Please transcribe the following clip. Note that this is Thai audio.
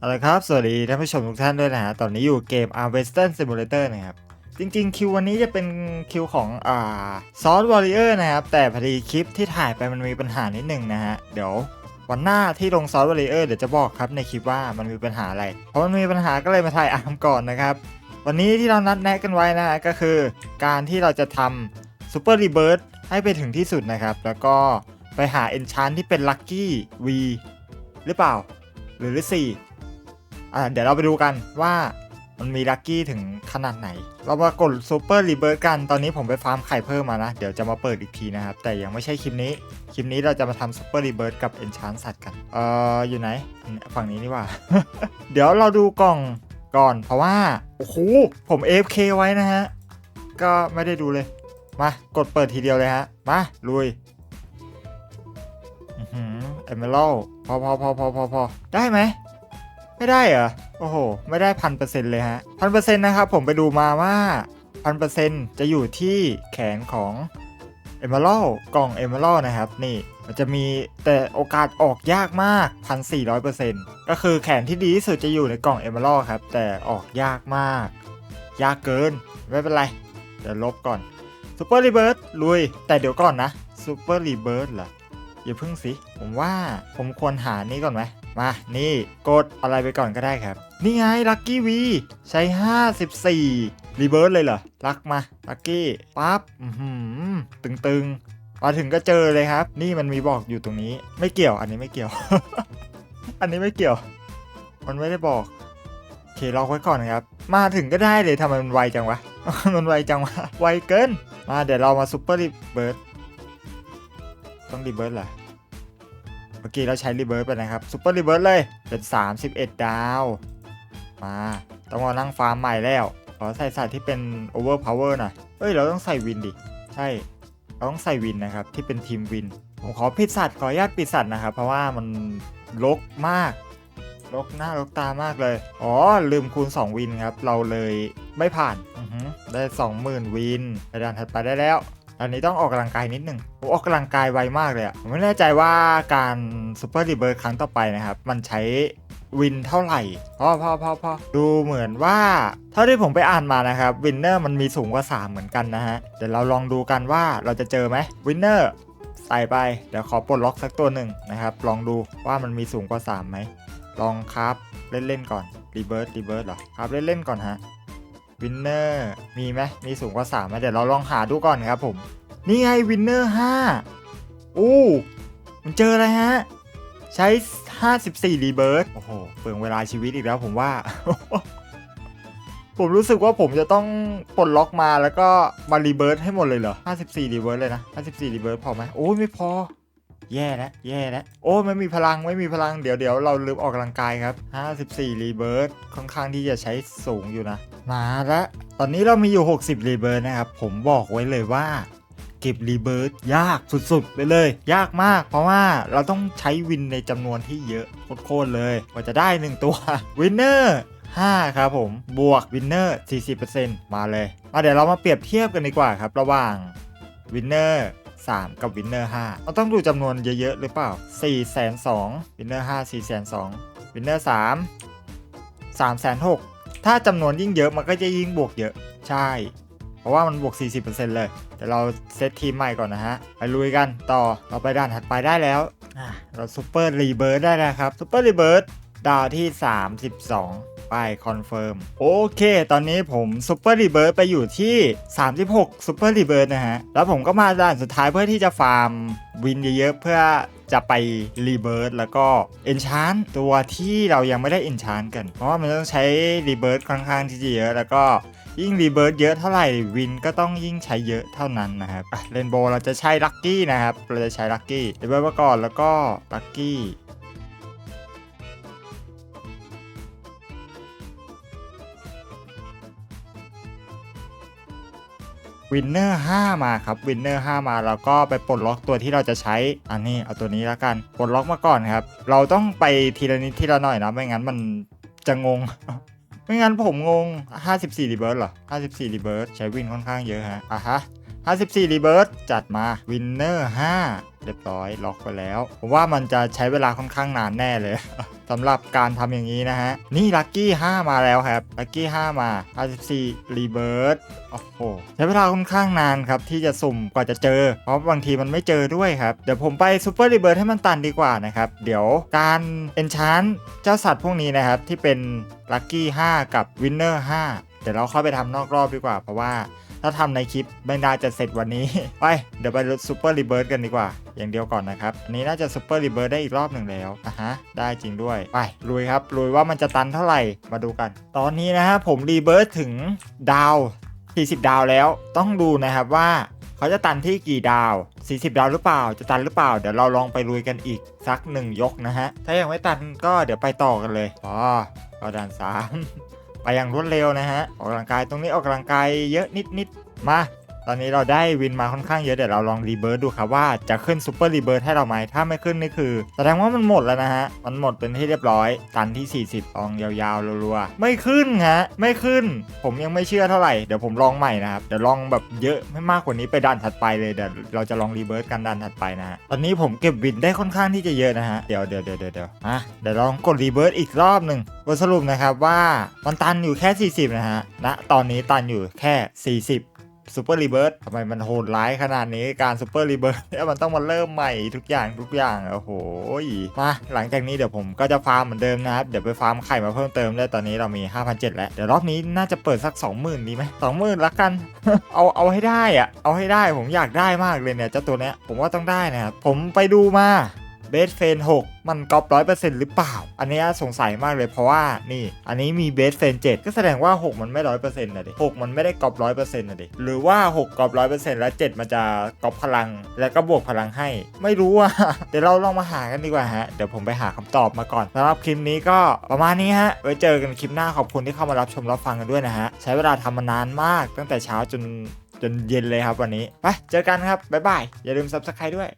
เอาละครับ สวัสดีท่านผู้ชมทุกท่านด้วยนะฮะ ตอนนี้อยู่เกม a r Western Simulator นะครับ จริงๆ คิววันนี้จะเป็นคิวของอ่า s o u t Warrior นะครับ แต่พอดีคลิปที่ถ่ายไปมันมีปัญหานิดหนึ่งนะฮะ เดี๋ยววันหน้าที่ลง s o u t Warrior เดี๋ยวจะบอกครับในคลิปว่ามันมีปัญหาอะไร เพราะมันมีปัญหาก็เลยมาถ่ายอาร์มก่อนนะครับ วันนี้ที่เรานัดแนะกันไว้นะฮะก็คือ การที่เราจะทำ Super Rebirth ให้ไปถึงที่สุดนะครับ แล้วก็ไปหา Enchant ที่เป็น Lucky V หรือเปล่า หรือหรือสี่ อ่าเดี๋ยวเราไปดูกันว่ามันมีลัคกี้ถึงขนาดไหน เรามากดซูเปอร์รีเบิร์ตกัน ตอนนี้ผมไปฟาร์มไข่เพิ่มมานะ เดี๋ยวจะมาเปิดอีกทีนะครับ แต่ยังไม่ใช่คลิปนี้ คลิปนี้เราจะมาทำซูเปอร์รีเบิร์ตกับเอนชานสัตว์กัน เอ่อ อยู่ไหน ฝั่งนี้นี่ว่า เดี๋ยวเราดูกล่องก่อน เพราะว่า โอ้โห ผม AFK ไว้นะฮะ ก็ไม่ได้ดูเลย มา กดเปิดทีเดียวเลยฮะ มา ลุยอเอเมอรัลพอพอพอพอพอพอได้ไหม ไม่ได้เหรอ โอ้โห ไม่ได้พันเปอร์เซ็นต์เลยฮะพันเปอร์เซ็นต์นะครับผมไปดูมาว่าพันเปอร์เซ็นต์จะอยู่ที่แขนของเอเมอรัลกล่องเอเมอรัลนะครับ นี่มันจะมีแต่โอกาสออกยากมากพันสี่ร้อยเปอร์เซ็นต์ก็คือแขนที่ดีที่สุดจะอยู่ในกล่องเอเมอรัลครับ แต่ออกยากมาก ยากเกิน ไม่เป็นไร เดี๋ยวลบก่อนซูเปอร์รีเบิร์ลุย แต่เดี๋ยวก่อนนะซูเปอร์รีเบิร์เหรออย่าเพึ่งสิ ผมว่าผมควรหานี้ก่อนไหม มา นี่กดอะไรไปก่อนก็ได้ครับ นี่ไงลัคกี้วีใช้ 54 รีเบิร์สเลยเหรอรักมาลัคกี้ปั๊บตึงๆ มาถึงก็เจอเลยครับ นี่มันมีบอกอยู่ตรงนี้ ไม่เกี่ยว อันนี้ไม่เกี่ยว อันนี้ไม่เกี่ยว มันไม่ได้บอกโอเครอไว้ก่อนครับ มาถึงก็ได้เลยทำไมมันไวจังวะ มันไวจังวะ ไวเกิน มาเดี๋ยวเรามาซูเปอร์รีเบิร์ต้องรีเบิร์เหรอ เมื่อกี้เราใช้รีเบิร์ไปนะครับซูเปอร์รีเบิร์เลยเป็น31 ดาว มาต้องมานั่งฟาร์มใหม่แล้วขอใส่สัตว์ที่เป็นโอเวอร์พาวเวอร์หน่อยเอ้ยเราต้องใส่วินดิ ใช่เราต้องใส่วินนะครับที่เป็นทีมวินผมขอปิดสัตว์ขออนุญาตปิดสัตว์นะครับ เพราะว่ามันลกมากลกหน้าลกตามากเลย อ๋อ ลืมคูณ 2 วินครับ เราเลยไม่ผ่านอือหือได้ 20,000 วินไปด่านถัดไปได้แล้ว อันนี้ต้องออกกำลังกายนิดหนึ่งผมออกกำลังกายไวมากเลยอะผมไม่แน่ใจว่าการซูเปอร์รีเบิร์ครั้งต่อไปนะครับ มันใช้วินเท่าไหร่พอพอพอพอดูเหมือนว่า เท่าที่ผมไปอ่านมานะครับวินเนอร์มันมีสูงกว่า 3 เหมือนกันนะฮะ เดี๋ยวเราลองดูกันว่าเราจะเจอไหมวินเนอร์ใส่ไป เดี๋ยวขอปลดล็อกสักตัวหนึ่งนะครับ ลองดูว่ามันมีสูงกว่า 3ไหมลองครับเล่นๆก่อนรีเบิร์รีเบิร์เหรอครับเล่นๆก่อนฮะ วินเนอร์มีไหมมีสูงกว่า3ไหมเดี๋ยวเราลองหาดูก่อนครับผม นี่ไงวินเนอร์5อู้มันเจออะไรฮะ ใช้ 54รีเบิร์โอ้โหเปลืองเวลาชีวิตอีกแล้วผมว่า ผมรู้สึกว่าผมจะต้องปลดล็อกมาแล้วก็มารีเบิร์ให้หมดเลยเหรอ 54รีเบิร์เลยนะ 54รีเบิร์พอไหมโอ้ยไม่พอ แย่แล้วแย่แล้วโอ้ไม่มีพลังไม่มีพลังเดี๋ยวเดี๋ยวเราลืมออกกำลังกายครับ 54 รีเบิร์ตค่อนข้างที่จะใช้สูงอยู่นะ มาละตอนนี้เรามีอยู่ 60 รีเบิร์ตนะครับ ผมบอกไว้เลยว่าเก็บรีเบิร์ตยากสุดๆ ไปเลย ยากมาก เพราะว่าเราต้องใช้วินในจำนวนที่เยอะโคตรเลยกว่าจะได้ 1 ตัววินเนอร์5ครับผมบวกวินเนอร์40%มาเลยมาเดี๋ยวเรามาเปรียบเทียบกันดีกว่าครับ ระหว่างวินเนอร์ 3 กับวินเนอร์5เราต้องดูจำนวนเยอะๆ หรือเปล่า 4 2 0 0วินเนอร์5 4 2 0 0วินเนอร์3 3 6 0 0ถ้าจำนวนยิ่งเยอะมันก็จะยิ่งบวกเยอะใช่ เพราะว่ามันบวก 40%เลย แต่เราเซตทีมใหม่ก่อนนะฮะ ไปลุยกันต่อเราไปด่านถัดไปได้แล้วอะเราซูเปอร์รีเบิร์ดได้แล้วครับซูเปอร์รีเบิร์ดดาวที่ 32 ไปคอนเฟิร์มโอเค ตอนนี้ผมซูเปอร์รีเบิร์ดไปอยู่ที่ 36ซูเปอร์รีเบิร์ดนะฮะ แล้วผมก็มาด่านสุดท้ายเพื่อที่จะฟาร์มวินเยอะๆเพื่อจะไปรีเบิร์ดแล้วก็เอนชานตัวที่เรายังไม่ได้เอนชานกัน เพราะว่ามันต้องใช้รีเบิร์ดค่อนข้างที่จะเยอะ แล้วก็ยิ่งรีเบิร์ดเยอะเท่าไหร่วินก็ต้องยิ่งใช้เยอะเท่านั้นนะครับเรนโบว์เราจะใช้ลัคกี้นะครับ เราจะใช้ลัคกี้รีเบิร์ดมาก่อนแล้วก็ลัคกี้ วินเนอร์5มาครับวินเนอร์5มาแล้วก็ไปปลดล็อกตัวที่เราจะใช้อันนี้เอาตัวนี้แล้วกันปลดล็อกมาก่อนครับ เราต้องไปทีละนิดทีละหน่อยนะไม่งั้นมันจะงงไม่งั้นผมงง 54รีเบิร์เหรอ 54รีเบิร์ใช้วินค่อนข้างเยอะฮะอะฮะ 54รีเบิร์จัดมาวินเนอร์5เรียบร้อยล็อกไปแล้ว ผมว่ามันจะใช้เวลาค่อนข้างนานแน่เลย สำหรับการทำอย่างนี้นะฮะ นี่ลัคกี้5มาแล้วครับลัคกี้5มา 54รีเบิร์ดโอ้โหใช้เวลาค่อนข้างนานครับที่จะสุ่มกว่าจะเจอ เพราะบางทีมันไม่เจอด้วยครับ เดี๋ยวผมไปซูเปอร์รีเบิร์ดให้มันตันดีกว่านะครับ เดี๋ยวการเอนชานเจ้าสัตว์พวกนี้นะครับที่เป็นลัคกี้5กับวินเนอร์5เดี๋ยวเราเข้าไปทำนอกรอบดีกว่าเพราะว่า ถ้าทำในคลิปไม่น่าจะเสร็จวันนี้ ไป เดี๋ยวไปซูเปอร์รีเบิร์ดกันดีกว่า อย่างเดียวก่อนนะครับ อันนี้น่าจะซูเปอร์รีเบิร์ดได้อีกรอบหนึ่งแล้วอะฮะ ได้จริงด้วย ไปลุยครับลุยว่ามันจะตันเท่าไหร่ มาดูกัน ตอนนี้นะฮะผมรีเบิร์ดถึงดาว 40 ดาวแล้ว ต้องดูนะครับว่าเขาจะตันที่กี่ดาว 40 ดาวหรือเปล่า จะตันหรือเปล่า เดี๋ยวเราลองไปลุยกันอีกสักหนึ่งยกนะฮะ ถ้ายังไม่ตันก็เดี๋ยวไปต่อกันเลย อ๋อก็ด่านสาม ไปอย่างรวดเร็วนะฮะออกกำลังกายตรงนี้ออกกำลังกายเยอะนิดๆมา ตอนนี้เราได้วินมาค่อนข้างเยอะเดี๋ยวเราลองรีเบิร์ดดูครับว่าจะขึ้นซูเปอร์รีเบิร์ดให้เราไหมถ้าไม่ขึ้นนี่คือ แสดงว่ามันหมดแล้วนะฮะ มันหมดเป็นที่เรียบร้อย ตันที่ 40ลองยาวๆรัวๆ ไม่ขึ้นฮะ ไม่ขึ้น ผมยังไม่เชื่อเท่าไหร่ เดี๋ยวผมลองใหม่นะครับ เดี๋ยวลองแบบเยอะไม่มากกว่านี้ไปดันถัดไปเลยเดี๋ยวเราจะลองรีเบิร์ดกันดันถัดไปนะฮะ ตอนนี้ผมเก็บวินได้ค่อนข้างที่จะเยอะนะฮะ เดี๋ยวเดี๋ยวเดี๋ยวเดี๋ยวเดี๋ยวอะเดี๋ยวลองกดรีเบิร์ดอีกรอบหนึ่งบทสรุปนะครับว่ามันตันอยู่แค่ 40 นะฮะณตอนนี้ตันอยู่แค่ 40 ซูเปอร์รีเบิร์ทำไมมันโหดร้ายขนาดนี้การซูเปอร์รีเบิร์ทเนี่ยมันต้องมาเริ่มใหม่ทุกอย่างทุกอย่างโอ้โหมาหลังจากนี้เดี๋ยวผมก็จะฟาร์มเหมือนเดิมนะครับ เดี๋ยวไปฟาร์มไข่มาเพิ่มเติมได้ตอนนี้เรามี 5,700 แล้ว เดี๋ยวรอบนี้น่าจะเปิดสัก 20,000 ดีไหม20,000ละกัน เอาเอาให้ได้อะเอาให้ได้ผมอยากได้มากเลยเนี่ยเจ้าตัวเนี้ยผมว่าต้องได้นะครับผมไปดูมา เบสเฟน6มันก๊อปร้อยเปอร์เซ็นต์หรือเปล่า อันนี้สงสัยมากเลยเพราะว่านี่ อันนี้มีเบสเฟน7ก็แสดงว่า 6 มันไม่ร้อยเปอร์เซ็นต์นะดิ6มันไม่ได้ก๊อปร้อยเปอร์เซ็นต์นะดิหรือว่า 6ก๊อปร้อยเปอร์เซ็นต์แล้ว7มันจะก๊อปพลัง แล้วก็บวกพลังให้ ไม่รู้อะเดี๋ยวเราลองมาหากันดีกว่าฮะเดี๋ยวผมไปหาคำตอบมาก่อนสำหรับคลิปนี้ก็ประมาณนี้ฮะไว้เจอกันคลิปหน้าขอบคุณที่เข้ามารับชมรับฟังกันด้วยนะฮะใช้เวลาทำมานานมากตั้งแต่เช้าจนจนเย็นเลยครับวันนี้ ไป เจอกันครับ บ๊ายบาย อย่าลืม subscribe ด้วย